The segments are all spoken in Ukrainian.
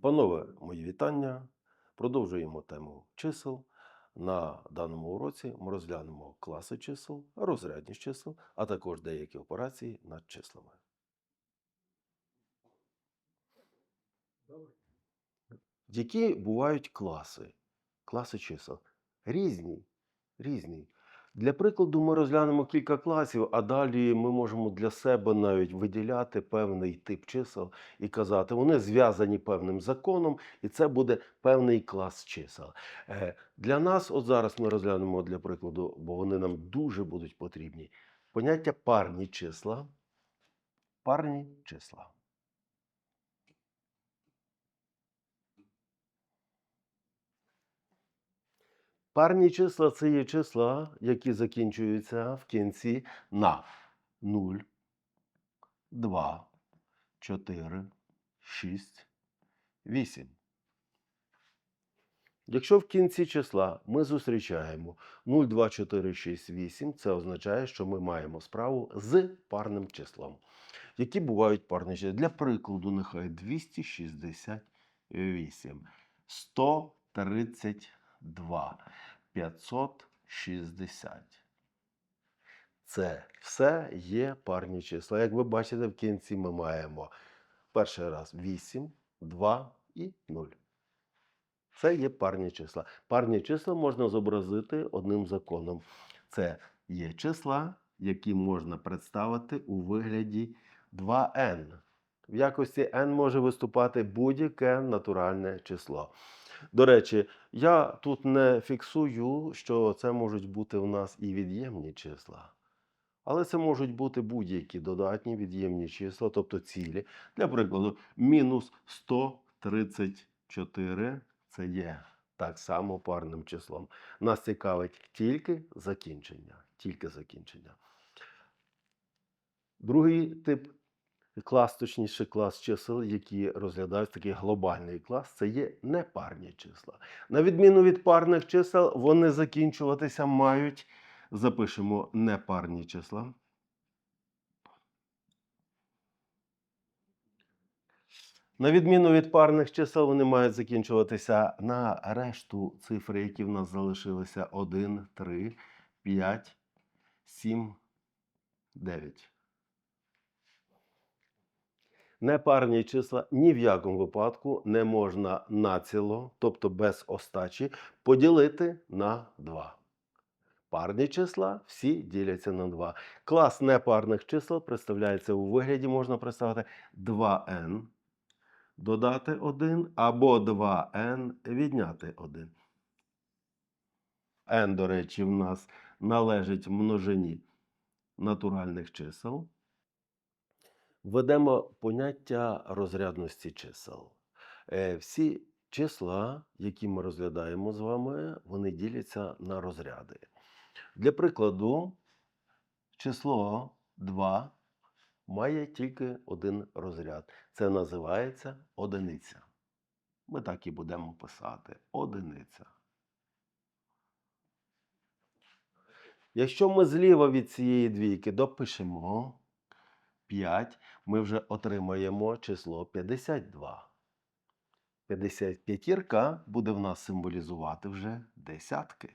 Панове, мої вітання. Продовжуємо тему чисел. На даному уроці ми розглянемо класи чисел, розрядність чисел, а також деякі операції над числами. Які бувають класи? Класи чисел. Різні. Різні. Для прикладу, ми розглянемо кілька класів, а далі ми можемо для себе навіть виділяти певний тип чисел і казати, вони зв'язані певним законом, і це буде певний клас чисел. Е, Для нас, от зараз ми розглянемо для прикладу, бо вони нам дуже будуть потрібні. Поняття парні числа. Парні числа. Парні числа це є числа, які закінчуються в кінці на 0, 2, 4, 6, 8. Якщо в кінці числа ми зустрічаємо 0, 2, 4, 6, 8, це означає, що ми маємо справу з парним числом. Які бувають парні числа? Для прикладу, нехай 268, 132, 560. Це все є парні числа. Як ви бачите, в кінці ми маємо перший раз 8, 2 і 0. Це є парні числа. Парні числа можна зобразити одним законом. Це є числа, які можна представити у вигляді 2n. В якості n може виступати будь-яке натуральне число. До речі, я тут не фіксую, що це можуть бути в нас і від'ємні числа. Але це можуть бути будь-які додатні від'ємні числа, тобто цілі. Для прикладу, мінус 134 це є так само парним числом. Нас цікавить тільки закінчення. Тільки закінчення. Другий тип клас, точніше, клас чисел, які розглядають такий глобальний клас, це є непарні числа. На відміну від парних чисел, вони закінчуватися мають. Запишемо непарні числа. На відміну від парних чисел, вони мають закінчуватися на решту цифри, які в нас залишилися 1, 3, 5, 7, 9. Непарні числа ні в якому випадку не можна націло, тобто без остачі, поділити на 2. Парні числа всі діляться на 2. Клас непарних чисел представляється у вигляді, можна представити 2n, додати 1 або 2n відняти 1. n, до речі, в нас належить множині натуральних чисел. Введемо поняття розрядності чисел. Е, Всі числа, які ми розглядаємо з вами, вони діляться на розряди. Для прикладу, число 2 має тільки один розряд. Це називається одиниця. Ми так і будемо писати одиниця. Якщо ми зліва від цієї двійки допишемо 5, ми вже отримаємо число 52. 55 буде в нас символізувати вже десятки.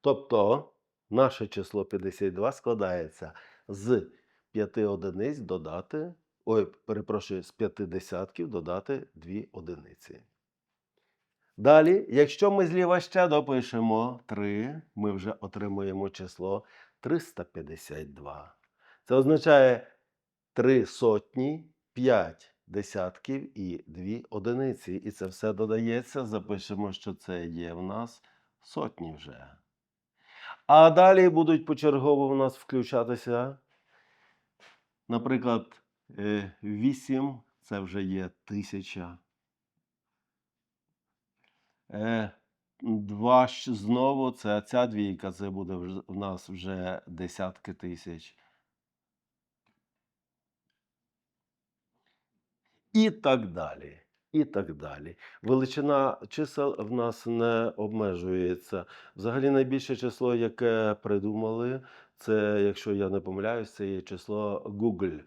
Тобто наше число 52 складається з 5 одиниць додати, ой, перепрошую, з 5 десятків додати 2 одиниці. Далі, якщо ми зліва ще допишемо 3, ми вже отримуємо число 352. Це означає 3 сотні, 5 десятків і 2 одиниці. І це все додається. Запишемо, що це є в нас сотні вже. А далі будуть почергово в нас включатися, наприклад, 8 це вже є тисяча. Е, Два знову це ця двійка, це буде в нас вже десятки тисяч. І так далі. І так далі. Величина чисел в нас не обмежується. Взагалі найбільше число, яке придумали, це, якщо я не помиляюсь, це є число Google.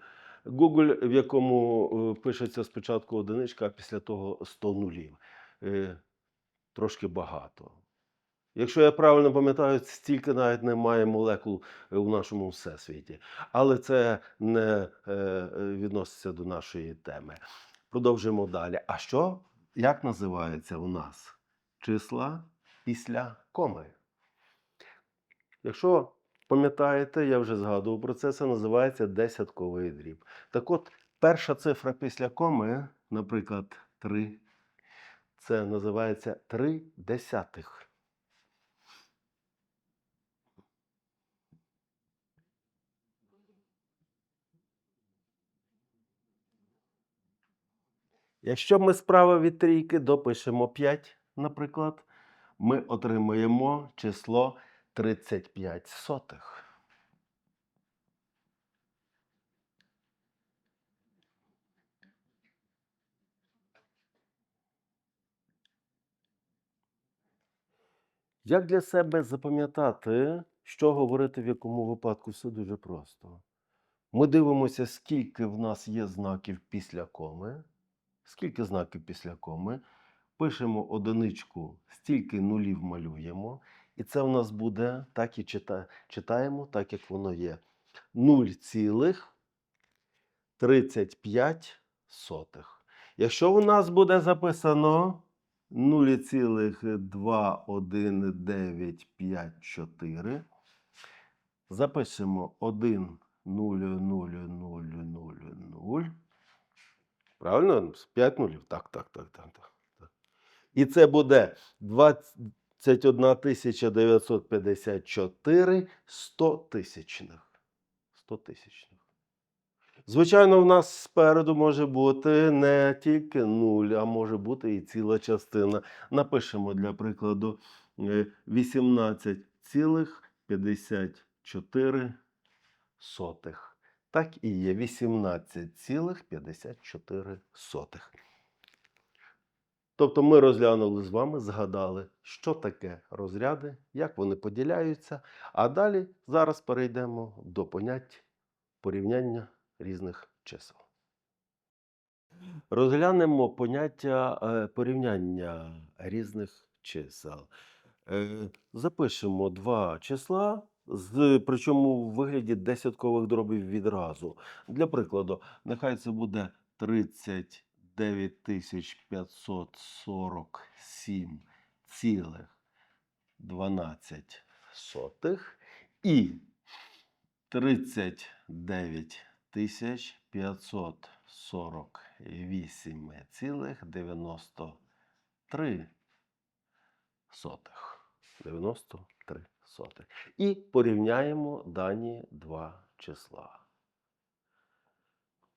Google, в якому е, пишеться спочатку одиничка, а після того 100 нулів. Трошки багато. Якщо я правильно пам'ятаю, стільки навіть немає молекул е, у нашому всесвіті. Але це не е, е, відноситься до нашої теми. Продовжуємо далі. А що, як називаються у нас числа після коми? Якщо пам'ятаєте, я вже згадував про це, це називається десятковий дріб. Так от, перша цифра після коми, наприклад, 3, це називається 3 десятих. Якщо ми справа від трійки допишемо 5, наприклад, ми отримаємо число 35 сотих. Як для себе запам'ятати, що говорити в якому випадку, все дуже просто. Ми дивимося, скільки в нас є знаків після коми. Скільки знаків після коми? Пишемо одиничку, стільки нулів малюємо. І це в нас буде, так і читаємо, так як воно є. 0,35. Якщо у нас буде записано 0,21954, запишемо 1 0 0 0 0 0. Правильно? 5 нулів. Так, так, так, так, так. І це буде 21 954 100 тисячних. 100 тисячних. Звичайно, в нас спереду може бути не тільки 0, а може бути і ціла частина. Напишемо для прикладу е, 18,54. Так і є 18,54. Тобто ми розглянули з вами, згадали, що таке розряди, як вони поділяються. А далі зараз перейдемо до понять порівняння різних чисел. Розглянемо поняття е, порівняння різних чисел. Е, Запишемо два числа, причому в вигляді десяткових дробів відразу. Для прикладу, нехай це буде 39 547 цілих 12 сотих і 39 548 цілих 93 сотих. 93 сотих. І порівняємо дані два числа.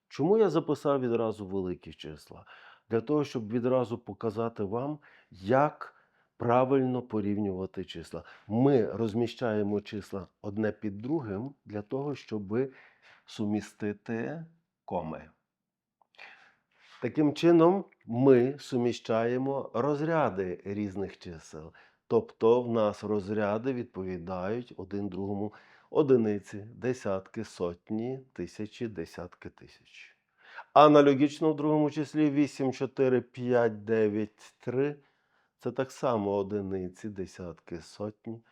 Чому я записав відразу великі числа? Для того, щоб відразу показати вам, як правильно порівнювати числа. Ми розміщаємо числа одне під другим для того, щоб сумістити коми. Таким чином, ми суміщаємо розряди різних чисел. Тобто в нас розряди відповідають один другому одиниці, десятки, сотні, тисячі, десятки тисяч. Аналогічно в другому числі 8, 4, 5, 9, 3 це так само одиниці, десятки, сотні,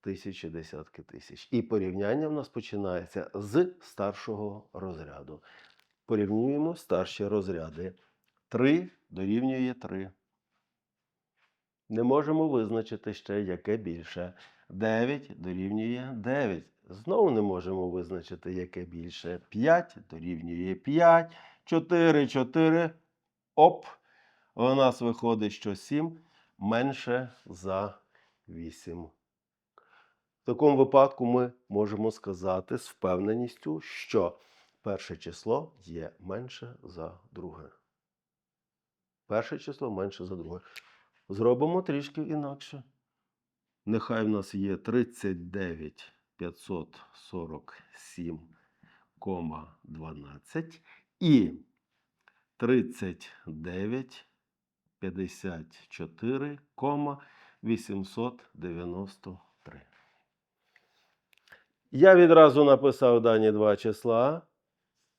тисячі, десятки тисяч. І порівняння в нас починається з старшого розряду. Порівнюємо старші розряди. 3 дорівнює 3. Не можемо визначити ще, яке більше. 9 дорівнює 9. Знову не можемо визначити, яке більше. 5 дорівнює 5. 4, 4. Оп. У нас виходить, що 7 менше за 8. В такому випадку ми можемо сказати з впевненістю, що перше число є менше за друге. Перше число менше за друге. Зробимо трішки інакше. Нехай в нас є 39 547,12 і 39 54,893. Я відразу написав дані два числа.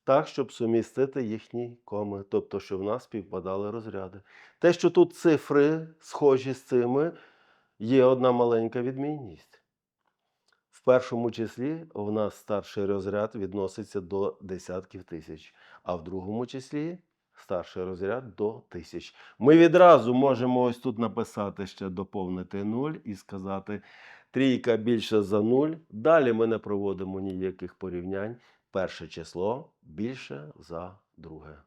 так, щоб сумістити їхні коми, тобто, щоб в нас співпадали розряди. Те, що тут цифри схожі з цими, є одна маленька відмінність. В першому числі в нас старший розряд відноситься до десятків тисяч, а в другому числі старший розряд до тисяч. Ми відразу можемо ось тут написати ще доповнити 0 і сказати трійка більше за 0. Далі ми не проводимо ніяких порівнянь. Перше число більше за друге.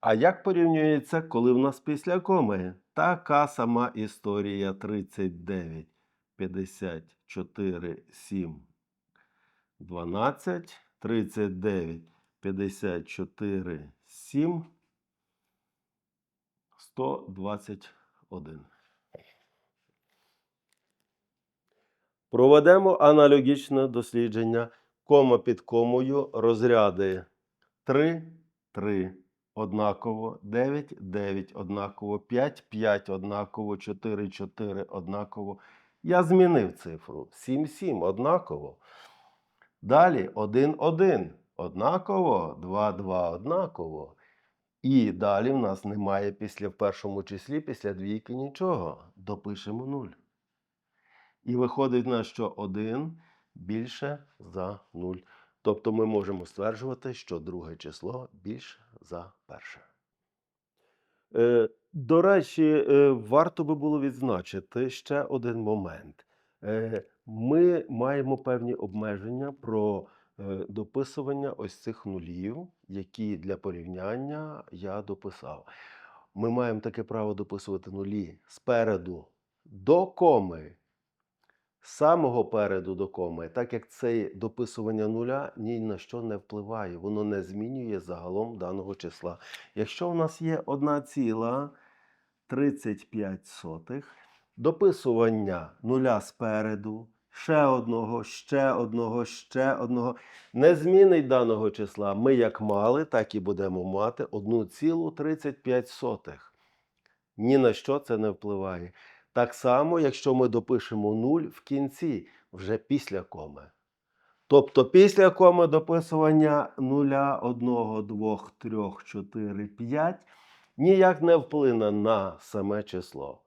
А як порівнюється, коли в нас після коми? Така сама історія 39, 54, 7, 12, 39, 54, 7, 121. Проведемо аналогічне дослідження. Кома під комою розряди 3, 3 однаково, 9, 9 однаково, 5, 5 однаково, 4, 4 однаково. Я змінив цифру. 7, 7 однаково. Далі 1, 1 однаково, 2, 2 однаково. І далі в нас немає після в першому числі, після двійки нічого. Допишемо 0. І виходить в нас, що 1 більше за 0. Тобто ми можемо стверджувати, що друге число більше за перше. Е, До речі, е, варто би було відзначити ще один момент. Е, Ми маємо певні обмеження про дописування ось цих нулів, які для порівняння я дописав. Ми маємо таке право дописувати нулі спереду до коми з самого переду до коми, так як це дописування нуля ні на що не впливає, воно не змінює загалом даного числа. Якщо в нас є 1,35, дописування нуля спереду, ще одного, ще одного, ще одного, не змінить даного числа. Ми як мали, так і будемо мати 1,35. Ні на що це не впливає. Так само, якщо ми допишемо 0 в кінці, вже після коми. Тобто після коми дописування 0, 1, 2, 3, 4, 5 ніяк не вплине на саме число.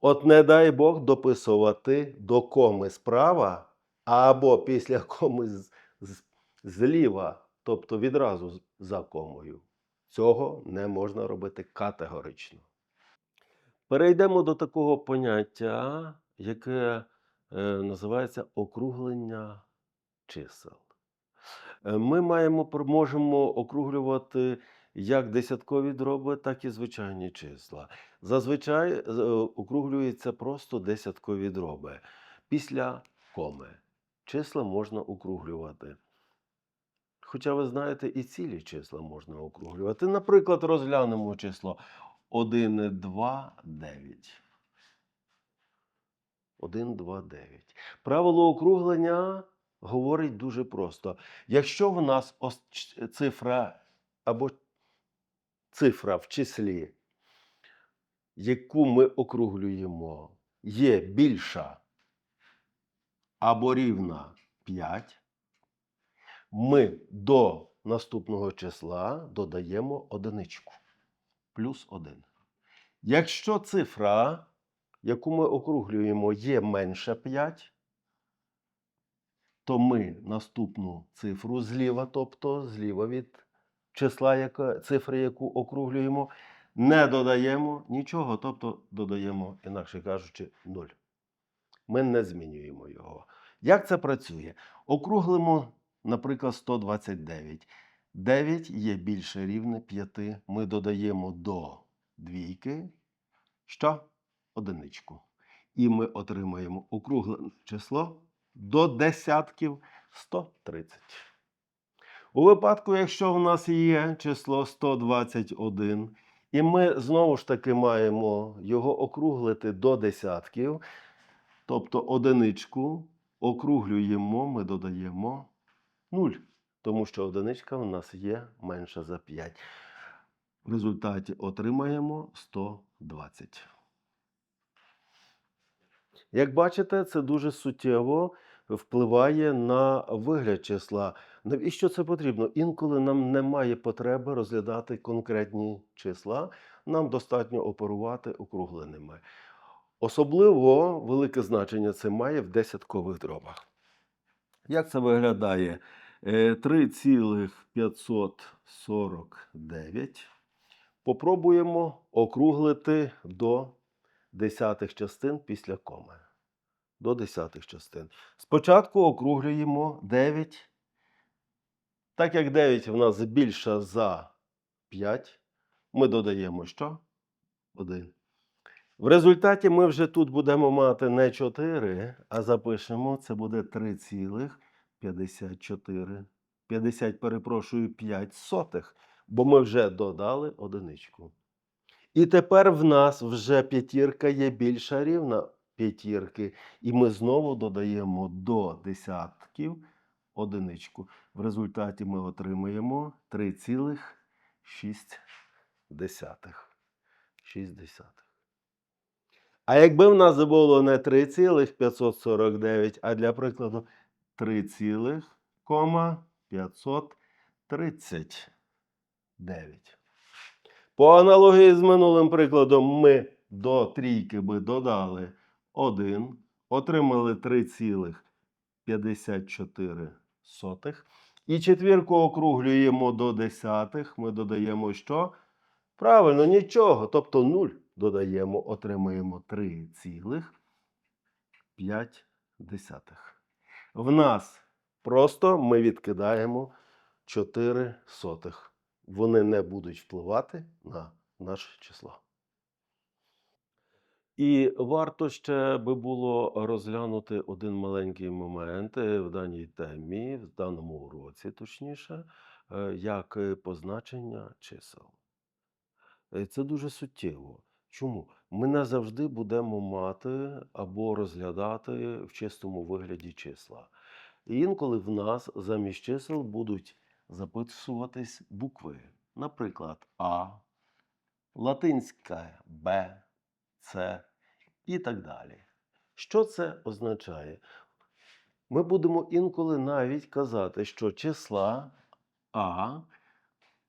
От не дай Бог дописувати до коми справа або після коми з- з- зліва, тобто відразу за комою. Цього не можна робити категорично. Перейдемо до такого поняття, яке е, називається округлення чисел. Е, Ми маємо, можемо округлювати як десяткові дроби, так і звичайні числа. Зазвичай е, округлюються просто десяткові дроби. Після коми числа можна округлювати. Хоча ви знаєте, і цілі числа можна округлювати. Наприклад, розглянемо число 1, 2, 9. 1, 2, 9. Правило округлення говорить дуже просто. Якщо в нас ос- ч- цифра або цифра в числі, яку ми округлюємо, є більша або рівна 5, ми до наступного числа додаємо одиничку плюс 1. Якщо цифра, яку ми округлюємо, є менше 5, то ми наступну цифру зліва, тобто зліва від числа, яка, цифри, яку округлюємо, не додаємо нічого, тобто додаємо, інакше кажучи, 0. Ми не змінюємо його. Як це працює? Округлимо, наприклад, 129. 9 є більше рівне 5. Ми додаємо до двійки що? Одиничку. І ми отримаємо округлене число до десятків 130. У випадку, якщо в нас є число 121, і ми знову ж таки маємо його округлити до десятків, тобто одиничку округлюємо, ми додаємо 0, тому що одиничка в нас є менша за 5. В результаті отримаємо 120. Як бачите, це дуже суттєво впливає на вигляд числа. Навіщо це потрібно? Інколи нам немає потреби розглядати конкретні числа, нам достатньо оперувати округленими. Особливо велике значення це має в десяткових дробах. Як це виглядає? Е, 3,549 попробуємо округлити до десятих частин після коми. До десятих частин. Спочатку округлюємо 9. Так як 9 в нас більша за 5, ми додаємо що? 1. В результаті ми вже тут будемо мати не 4, а запишемо, це буде 3,54. 50, перепрошую, 5 сотих, бо ми вже додали одиничку. І тепер в нас вже п'ятірка є більша рівна п'ятірки, і ми знову додаємо до десятків одиничку. В результаті ми отримуємо 3,6. 6. А якби в нас було не 3,549, а для прикладу 3,539. По аналогії з минулим прикладом ми до трійки би додали 1, отримали 3,54. І четвірку округлюємо до десятих. Ми додаємо що? Правильно, нічого. Тобто 0 додаємо, отримаємо 3,5. В нас просто ми відкидаємо 4 сотих. Вони не будуть впливати на наше число. І варто ще би було розглянути один маленький момент е, в даній темі, в даному уроці, точніше, е, як е, позначення чисел. Це дуже суттєво. Чому? Ми не завжди будемо мати або розглядати в чистому вигляді числа. Інколи в нас замість чисел будуть записуватись букви. Наприклад, А, латинська Б, С і так далі. Що це означає? Ми будемо інколи навіть казати, що числа А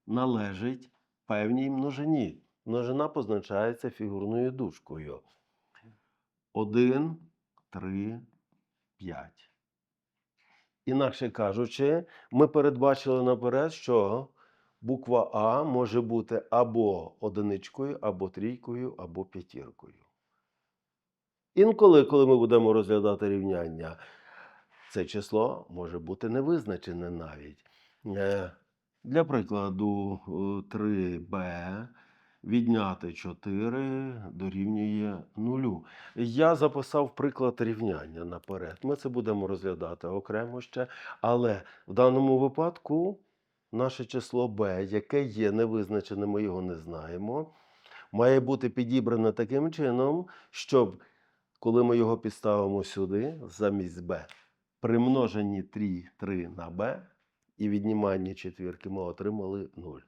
належить певній множині. Множина позначається фігурною дужкою. 1, 3, 5. Інакше кажучи, ми передбачили наперед, що буква А може бути або одиничкою, або трійкою, або п'ятіркою. Інколи, коли ми будемо розглядати рівняння, це число може бути невизначене навіть. Е, Для прикладу, е, 3b відняти 4 дорівнює 0. Я записав приклад рівняння наперед. Ми це будемо розглядати окремо ще. Але в даному випадку наше число b, яке є невизначеним, ми його не знаємо, має бути підібране таким чином, щоб коли ми його підставимо сюди, замість b, при множенні 3, 3 на b і відніманні четвірки ми отримали 0.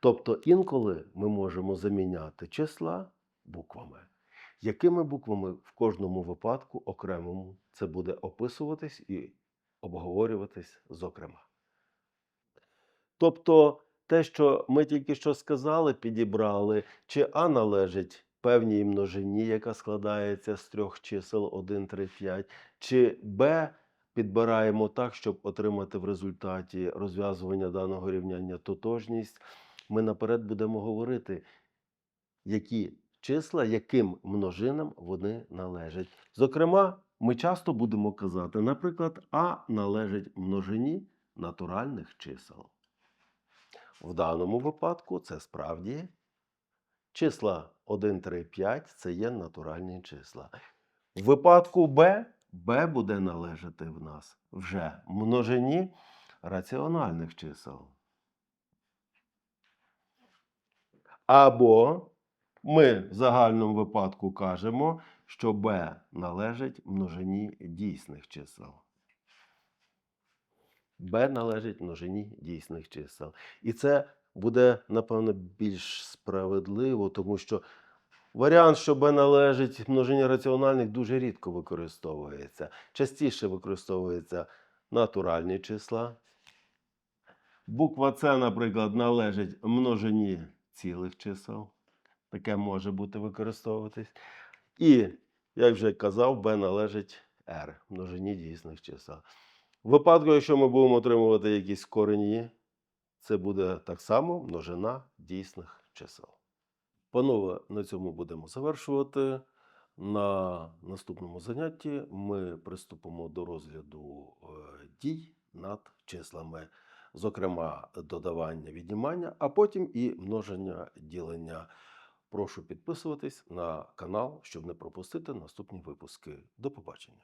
Тобто інколи ми можемо заміняти числа буквами. Якими буквами в кожному випадку окремому це буде описуватись і обговорюватись зокрема. Тобто те, що ми тільки що сказали, підібрали, чи А належить певній множині, яка складається з трьох чисел 1, 3, 5, чи Б підбираємо так, щоб отримати в результаті розв'язування даного рівняння тотожність, ми наперед будемо говорити, які числа, яким множинам вони належать. Зокрема, ми часто будемо казати, наприклад, А належить множині натуральних чисел. В даному випадку це справді числа 1, 3, 5 це є натуральні числа. В випадку Б, Б буде належати в нас вже множині раціональних чисел. Або ми в загальному випадку кажемо, що b належить множині дійсних чисел. b належить множині дійсних чисел. І це буде, напевно, більш справедливо, тому що Варіант, що b належить множині раціональних, дуже рідко використовується. Частіше використовуються натуральні числа. Буква С, наприклад, належить множині цілих чисел. Таке може бути використовуватись. І, як вже казав, b належить r, множині дійсних чисел. В випадку, якщо ми будемо отримувати якісь корені, це буде так само множина дійсних чисел. Панове, на цьому будемо завершувати. На наступному занятті ми приступимо до розгляду е, дій над числами, зокрема додавання, віднімання, а потім і множення ділення. Прошу підписуватись на канал, щоб не пропустити наступні випуски. До побачення.